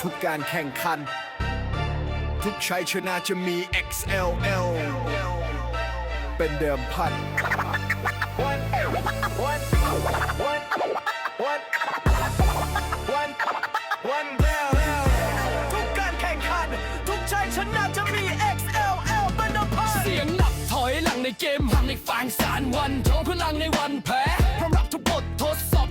ทุกการแข่งขัน ทุกชัยชนะจะมี XLL เป็นเดิมพัน One, one, one, one, one, one bell ทุกการแข่งขัน ทุกชัยชนะจะมี XLL เป็นเดิมพัน เสียงนับถอยหลังในเกมหังในฝังสารวันทองพลังในวันแพ้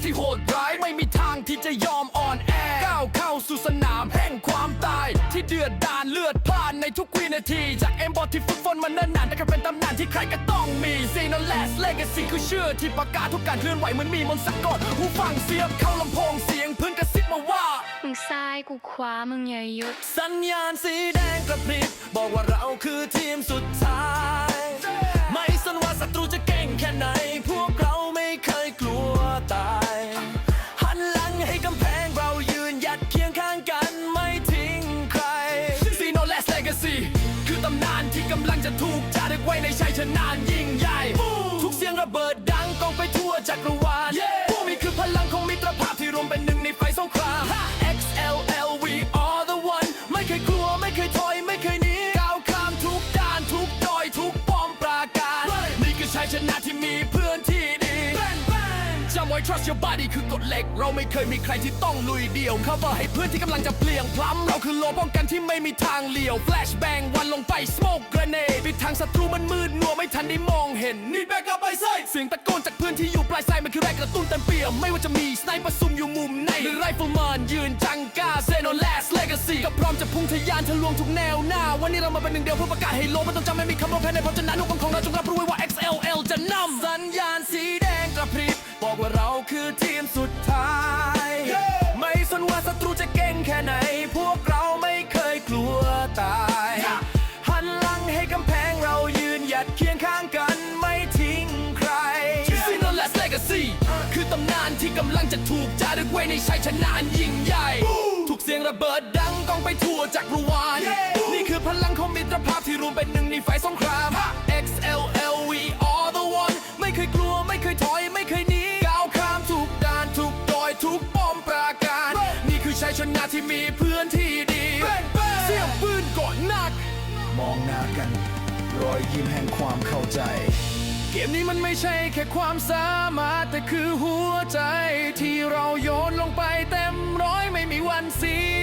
ที่โหดร้ายไม่มีทางที่จะยอมอ่อนแอก้าวเข้าสู่สนามแห่งความตาย ที่เดือดดานเลือดพล่านในทุกวินาที จากเอ็มบอทที่ฝึกฝนมาเนิ่นนานแต่ก็เป็นตำนานที่ใครก็ต้องมีซีนอลแลสเลกาซีคือชื่อที่ประกาศทุกการเคลื่อนไหวเหมือนมีมนต์สะกดหูฟังเสียบเข้าลำโพงเสียงพื้นกระซิบมาว่ามึงซ้ายกูขวามึงอย่าหยุดสัญญาณสีแดงกระพริบบอกว่าเราคือทีมสุดท้าย ไว้ในชัยชนะ ไว้ trust your body คือกฎเหล็ก เราไม่เคยมีใครที่ต้องลุยเดี่ยว cover ให้เพื่อนที่กำลังจะเปลี่ยงพล้ำเราคือโลป้องกันที่ไม่มีทางเลี่ยว flash bang วันลงไป smoke grenade ปิดทางศัตรูมันมืดมัวไม่ทันได้มองเห็น need back up ไปไซเสียงตะโกนจากเพื่อนที่อยู่ปลายสายมันคือแรงกระตุ้นเต็มเปี่ยมไม่ว่าจะมีสไนเปอร์ซุ่มอยู่มุมไหนหรือไรฟิลแมนยืนจังกาเซโนแลสเลกาซีก็พร้อมจะพุ่งทะยานทะลวงทุกแนวหน้า วันนี้เรามาเป็นหนึ่งเดียวเพื่อประกาศให้โลกไม่ต้องจำไม่มีคำว่าแพ้ในเพราะฉะนั้นทุกคนของเราจงรับรู้ไว้ว่า XLL จะนำ คือทีมสุดท้าย ไม่สนว่าศัตรูจะเก่งแค่ไหน พวกเราไม่เคยกลัวตาย หันหลังให้กำแพงเรายืนหยัดเคียงข้างกันไม่ทิ้งใครซินโนแลสเลกาซีคือตำนานที่กำลังจะถูกจารึกไว้ในชัยชนะอันยิ่งใหญ่ทุกเสียงระเบิดดังก้องไปทั่วจักรวาล นี่คือพลังของมิตรภาพ มองหน้ากัน รอยยิ้มแห่งความเข้าใจ เกมนี้มันไม่ใช่แค่ความสามารถแต่คือหัวใจ ที่เราโยนลงไปเต็มร้อยไม่มีวันเสีย